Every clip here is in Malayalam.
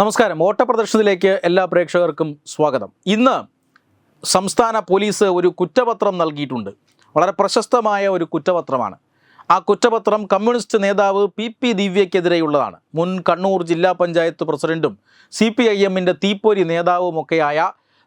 നമസ്കാരം. ഓട്ടപ്രദർശനത്തിലേക്ക് എല്ലാ പ്രേക്ഷകർക്കും സ്വാഗതം. ഇന്ന് സംസ്ഥാന പോലീസ് ഒരു കുറ്റപത്രം നൽകിയിട്ടുണ്ട്. വളരെ പ്രശസ്തമായ ഒരു കുറ്റപത്രമാണ്. ആ കുറ്റപത്രം കമ്മ്യൂണിസ്റ്റ് നേതാവ് പി പി ദിവ്യക്കെതിരെയുള്ളതാണ് മുൻ കണ്ണൂർ ജില്ലാ പഞ്ചായത്ത് പ്രസിഡന്റും സി പി ഐ എമ്മിന്റെ തീപ്പൊരി നേതാവുമൊക്കെയായ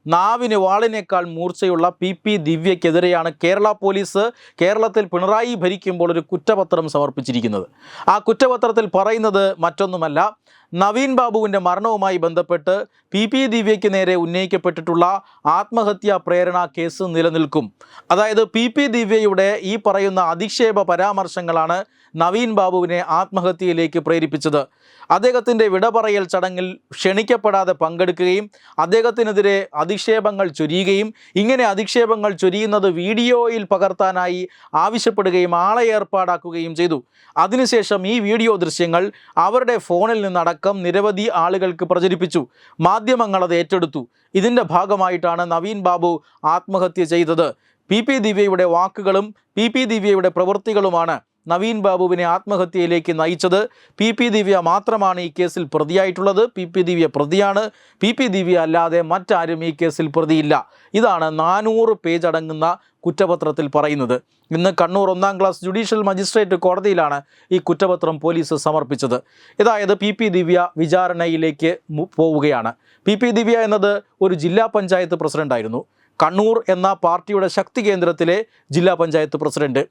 നാവിന് വാളിനേക്കാൾ മൂർച്ചയുള്ള പി പി ദിവ്യക്കെതിരെയാണ് കേരള പോലീസ് കേരളത്തിൽ പിണറായി ഭരിക്കുമ്പോൾ ഒരു കുറ്റപത്രം സമർപ്പിച്ചിരിക്കുന്നത്. ആ കുറ്റപത്രത്തിൽ പറയുന്നത് മറ്റൊന്നുമല്ല. നവീൻ ബാബുവിന്റെ മരണവുമായി ബന്ധപ്പെട്ട് പി പി ദിവ്യയ്ക്ക് നേരെ ഉന്നയിക്കപ്പെട്ടിട്ടുള്ള ആത്മഹത്യാ പ്രേരണ കേസ് നിലനിൽക്കും. അതായത് പി പി ദിവ്യയുടെ ഈ പറയുന്ന അധിക്ഷേപ പരാമർശങ്ങളാണ് നവീൻ ബാബുവിനെ ആത്മഹത്യയിലേക്ക് പ്രേരിപ്പിച്ചത്. അദ്ദേഹത്തിന്റെ വിടപറയൽ ചടങ്ങിൽ ക്ഷണിക്കപ്പെടാതെ പങ്കെടുക്കുകയും അദ്ദേഹത്തിനെതിരെ അധിക്ഷേപങ്ങൾ ചൊരിയുകയും ഇങ്ങനെ അധിക്ഷേപങ്ങൾ ചൊരിയുന്നത് വീഡിയോയിൽ പകർത്താനായി ആവശ്യപ്പെടുകയും ആളെ ഏർപ്പാടാക്കുകയും ചെയ്തു. അതിനുശേഷം ഈ വീഡിയോ ദൃശ്യങ്ങൾ അവരുടെ ഫോണിൽ നിന്നടക്കം നിരവധി ആളുകൾക്ക് പ്രചരിപ്പിച്ചു. മാധ്യമങ്ങൾ അത് ഏറ്റെടുത്തു. ഇതിന്റെ ഭാഗമായിട്ടാണ് നവീൻ ബാബു ആത്മഹത്യ ചെയ്തത്. പി പി ദിവ്യയുടെ വാക്കുകളും പി പി ദിവ്യയുടെ പ്രവൃത്തികളുമാണ് നവീൻ ബാബുവിനെ ആത്മഹത്യയിലേക്ക് നയിച്ചത് പി പി ദിവ്യ മാത്രമാണ് ഈ കേസിൽ പ്രതിയായിട്ടുള്ളത്. പി പി ദിവ്യ പ്രതിയാണ്. പി പി ദിവ്യ അല്ലാതെ മറ്റാരും ഈ കേസിൽ പ്രതിയില്ല. ഇതാണ് നാനൂറ് പേജ് അടങ്ങുന്ന കുറ്റപത്രത്തിൽ പറയുന്നത്. ഇന്ന് കണ്ണൂർ ഒന്നാം ക്ലാസ് ജുഡീഷ്യൽ മജിസ്ട്രേറ്റ് കോടതിയിലാണ് ഈ കുറ്റപത്രം പോലീസ് സമർപ്പിച്ചത്. ഇതായത് പി പി ദിവ്യ വിചാരണയിലേക്ക് പോവുകയാണ്. പി പി ദിവ്യ എന്നത് ഒരു ജില്ലാ പഞ്ചായത്ത് പ്രസിഡന്റായിരുന്നു. കണ്ണൂർ എന്ന പാർട്ടിയുടെ ശക്തി കേന്ദ്രത്തിലെ ജില്ലാ പഞ്ചായത്ത് പ്രസിഡന്റ്.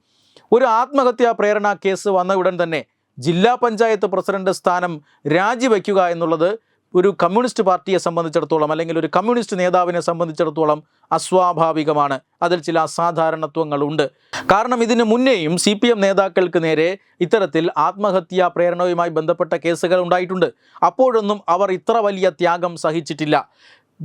ഒരു ആത്മഹത്യാ പ്രേരണ കേസ് വന്ന ഉടൻ തന്നെ ജില്ലാ പഞ്ചായത്ത് പ്രസിഡന്റ് സ്ഥാനം രാജിവെക്കുക എന്നുള്ളത് ഒരു കമ്മ്യൂണിസ്റ്റ് പാർട്ടിയെ സംബന്ധിച്ചിടത്തോളം അല്ലെങ്കിൽ ഒരു കമ്മ്യൂണിസ്റ്റ് നേതാവിനെ സംബന്ധിച്ചിടത്തോളം അസ്വാഭാവികമാണ്. അതിൽ ചില അസാധാരണത്വങ്ങളുണ്ട്. കാരണം ഇതിന് മുന്നേയും സി പി എം നേതാക്കൾക്ക് നേരെ ഇത്തരത്തിൽ ആത്മഹത്യാ പ്രേരണയുമായി ബന്ധപ്പെട്ട കേസുകൾ ഉണ്ടായിട്ടുണ്ട്. അപ്പോഴൊന്നും അവർ ഇത്ര വലിയ ത്യാഗം സഹിച്ചിട്ടില്ല.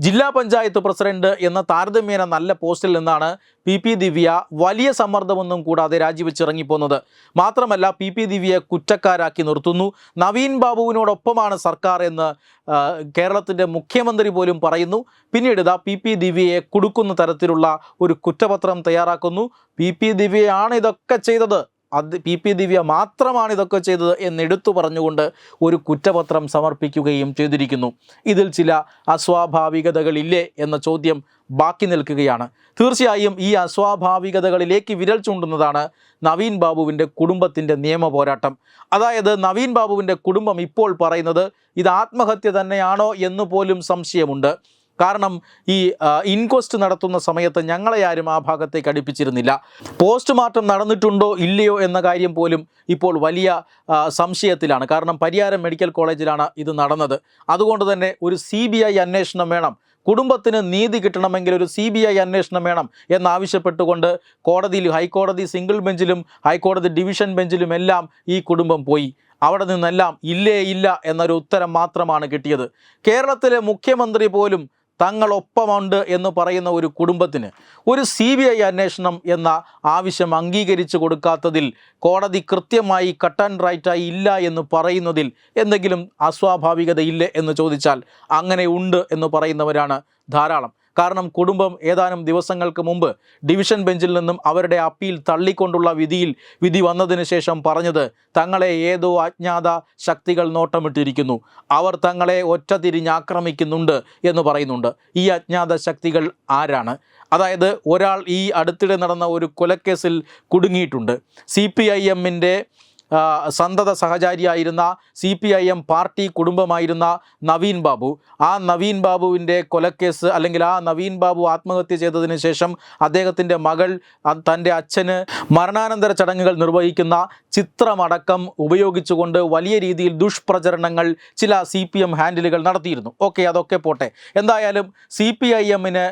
ജില്ലാ പഞ്ചായത്ത് പ്രസിഡന്റ് എന്ന താരതമ്യേന നല്ല പോസ്റ്റിൽ നിന്നാണ് പി പി ദിവ്യ വലിയ സമ്മർദ്ദമൊന്നും കൂടാതെ രാജിവെച്ചിറങ്ങിപ്പോന്നത്. മാത്രമല്ല പി പി ദിവ്യയെ കുറ്റക്കാരാക്കി നിർത്തുന്നു. നവീൻ ബാബുവിനോടൊപ്പമാണ് സർക്കാർ എന്ന് കേരളത്തിന്റെ മുഖ്യമന്ത്രി പോലും പറയുന്നു. പിന്നീട് ഇതാ പി പി ദിവ്യയെ കൊടുക്കുന്ന തരത്തിലുള്ള ഒരു കുറ്റപത്രം തയ്യാറാക്കുന്നു. പി പി ദിവ്യയാണ് ഇതൊക്കെ ചെയ്തത്. അത് പി പി ദിവ്യ മാത്രമാണ് ഇതൊക്കെ ചെയ്തത് എന്നെടുത്തു പറഞ്ഞുകൊണ്ട് ഒരു കുറ്റപത്രം സമർപ്പിക്കുകയും ചെയ്തിരിക്കുന്നു. ഇതിൽ ചില അസ്വാഭാവികതകളില്ലേ എന്ന ചോദ്യം ബാക്കി നിൽക്കുകയാണ്. തീർച്ചയായും ഈ അസ്വാഭാവികതകളിലേക്ക് വിരൽ ചൂണ്ടുന്നതാണ് നവീൻ ബാബുവിന്റെ കുടുംബത്തിന്റെ നിയമ പോരാട്ടം. അതായത് നവീൻ ബാബുവിന്റെ കുടുംബം ഇപ്പോൾ പറയുന്നത് ഇത് ആത്മഹത്യ തന്നെയാണോ എന്ന് പോലും സംശയമുണ്ട്. കാരണം ഈ ഇൻക്വസ്റ്റ് നടത്തുന്ന സമയത്ത് ഞങ്ങളെ ആരും ആ ഭാഗത്തേക്ക് അടുപ്പിച്ചിരുന്നില്ല. പോസ്റ്റ്മോർട്ടം നടന്നിട്ടുണ്ടോ ഇല്ലയോ എന്ന കാര്യം പോലും ഇപ്പോൾ വലിയ സംശയത്തിലാണ്. കാരണം പരിയാരം മെഡിക്കൽ കോളേജിലാണ് ഇത് നടന്നത്. അതുകൊണ്ട് തന്നെ ഒരു സി അന്വേഷണം വേണം. കുടുംബത്തിന് നീതി കിട്ടണമെങ്കിൽ ഒരു സി ബി ഐ അന്വേഷണം വേണം എന്നാവശ്യപ്പെട്ടുകൊണ്ട് കോടതിയിൽ ഹൈക്കോടതി സിംഗിൾ ബെഞ്ചിലും ഹൈക്കോടതി ഡിവിഷൻ ബെഞ്ചിലും എല്ലാം ഈ കുടുംബം പോയി. അവിടെ നിന്നെല്ലാം ഇല്ലേ ഇല്ല എന്നൊരു ഉത്തരം മാത്രമാണ് കിട്ടിയത്. കേരളത്തിലെ മുഖ്യമന്ത്രി പോലും തങ്ങളൊപ്പമുണ്ട് എന്ന് പറയുന്ന ഒരു കുടുംബത്തിന് ഒരു സി ബി ഐ അന്വേഷണം എന്ന ആവശ്യം അംഗീകരിച്ചു കൊടുക്കാത്തതിൽ കോടതി കൃത്യമായി കട്ട് ആൻഡ് റൈറ്റായി ഇല്ല എന്ന് പറയുന്നതിൽ എന്തെങ്കിലും അസ്വാഭാവികതയില്ലേ എന്ന് ചോദിച്ചാൽ അങ്ങനെ ഉണ്ട് എന്ന് പറയുന്നവരാണ് ധാരാളം. കാരണം കുടുംബം ഏതാനും ദിവസങ്ങൾക്ക് മുമ്പ് ഡിവിഷൻ ബെഞ്ചിൽ നിന്നും അവരുടെ അപ്പീൽ തള്ളിക്കൊണ്ടുള്ള വിധിയിൽ വിധി വന്നതിന് ശേഷം പറഞ്ഞത് തങ്ങളെ ഏതോ അജ്ഞാത ശക്തികൾ നോട്ടമിട്ടിരിക്കുന്നു. അവർ തങ്ങളെ ഒറ്റ തിരിഞ്ഞാക്രമിക്കുന്നുണ്ട് എന്ന് പറയുന്നുണ്ട്. ഈ അജ്ഞാത ശക്തികൾ ആരാണ്? അതായത് ഒരാൾ ഈ അടുത്തിടെ നടന്ന ഒരു കൊലക്കേസിൽ കുടുങ്ങിയിട്ടുണ്ട്. സി പി ഐ എമ്മിന്റെ സന്തത സഹചാരിയായിരുന്ന C P I M party കുടുംബമായിരുന്ന Naveen Babu. ആ നവീൻ ബാബുവിന്റെ കൊലക്കേസ് അല്ലെങ്കിൽ ആ നവീൻ ബാബു ആത്മഹത്യ ചെയ്തതിന് ശേഷം അദ്ദേഹത്തിന്റെ മകൾ തന്റെ അച്ഛന് മരണാനന്തര ചടങ്ങുകൾ നിർവഹിക്കുന്ന ചിത്രമടക്കം ഉപയോഗിച്ചുകൊണ്ട് വലിയ രീതിയിൽ ദുഷ്പ്രചരണങ്ങൾ ചില സി പി എം ഹാൻഡിലുകൾ നടത്തിയിരുന്നു. ഓക്കെ അതൊക്കെ പോട്ടെ. എന്തായാലും സി പി ഐ എമ്മിന്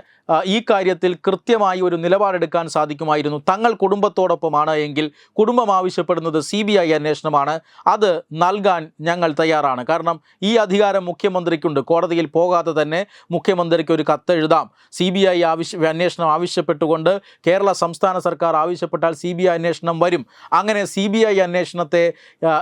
ഈ കാര്യത്തിൽ കൃത്യമായി ഒരു നിലപാടെടുക്കാൻ സാധിക്കുമായിരുന്നു. തങ്ങൾ കുടുംബത്തോടൊപ്പമാണ് എങ്കിൽ കുടുംബം ആവശ്യപ്പെടുന്നത് സി ബി ഐ അന്വേഷണമാണ്. അത് നൽകാൻ ഞങ്ങൾ തയ്യാറാണ്. കാരണം ഈ അധികാരം മുഖ്യമന്ത്രിക്കുണ്ട്. കോടതിയിൽ പോകാതെ തന്നെ മുഖ്യമന്ത്രിക്ക് ഒരു കത്തെഴുതാം. സി ബി ഐ ആവശ്യ അന്വേഷണം ആവശ്യപ്പെട്ടുകൊണ്ട് കേരള സംസ്ഥാന സർക്കാർ ആവശ്യപ്പെട്ടാൽ സി ബി ഐ അന്വേഷണം വരും. അങ്ങനെ സി ബി ഐ അന്വേഷണത്തെ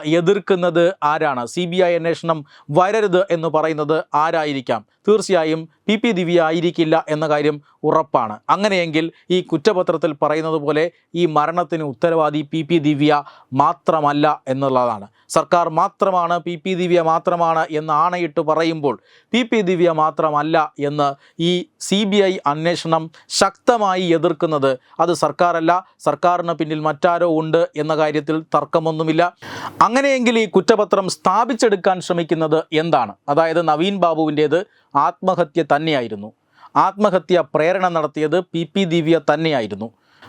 എതിർക്കുന്നത് ആരാണ്? സി ബി ഐ അന്വേഷണം വരരുത് എന്ന് പറയുന്നത് ആരായിരിക്കാം? തീർച്ചയായും പി പി ദിവ്യ ആയിരിക്കില്ല എന്ന കാര്യം കാര്യം ഉറപ്പാണ്. അങ്ങനെയെങ്കിൽ ഈ കുറ്റപത്രത്തിൽ പറയുന്നത് പോലെ ഈ മരണത്തിന് ഉത്തരവാദി പി പി ദിവ്യ മാത്രമല്ല എന്നുള്ളതാണ്. സർക്കാർ മാത്രമാണ് പി പി ദിവ്യ മാത്രമാണ് എന്ന് ആണയിട്ട് പറയുമ്പോൾ പി പി ദിവ്യ മാത്രമല്ല എന്ന് ഈ സി ബി ഐ അന്വേഷണം ശക്തമായി എതിർക്കുന്നത് അത് സർക്കാരല്ല സർക്കാരിന് പിന്നിൽ മറ്റാരോ ഉണ്ട് എന്ന കാര്യത്തിൽ തർക്കമൊന്നുമില്ല. അങ്ങനെയെങ്കിൽ ഈ കുറ്റപത്രം സ്ഥാപിച്ചെടുക്കാൻ ശ്രമിക്കുന്നത് എന്താണ്? അതായത് നവീൻ ബാബുവിന്റേത് ആത്മഹത്യ തന്നെയായിരുന്നു. ആത്മഹത്യ പ്രേരണ നടത്തിയത് പി പി ദിവ്യ തന്നെയായിരുന്നു.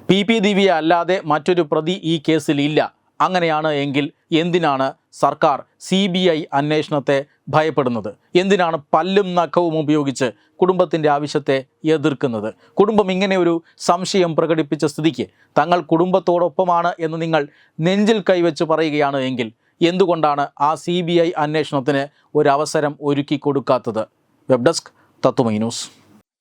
പി പി ദിവ്യ അല്ലാതെ മറ്റൊരു പ്രതി ഈ കേസിൽ ഇല്ല. അങ്ങനെയാണ് എങ്കിൽ എന്തിനാണ് സർക്കാർ സി ബി ഐ അന്വേഷണത്തെ ഭയപ്പെടുന്നത്? എന്തിനാണ് പല്ലും നഖവും ഉപയോഗിച്ച് കുടുംബത്തിന്റെ ആവശ്യത്തെ എതിർക്കുന്നത്? കുടുംബം ഇങ്ങനെ ഒരു സംശയം പ്രകടിപ്പിച്ച സ്ഥിതിക്ക് തങ്ങൾ കുടുംബത്തോടൊപ്പമാണ് എന്ന് നിങ്ങൾ നെഞ്ചിൽ കൈവച്ച് പറയുകയാണ് എങ്കിൽ എന്തുകൊണ്ടാണ് ആ സി ബി ഐ അന്വേഷണത്തിന് ഒരവസരം ഒരുക്കി കൊടുക്കാത്തത്? Web desk Tatwamayi news.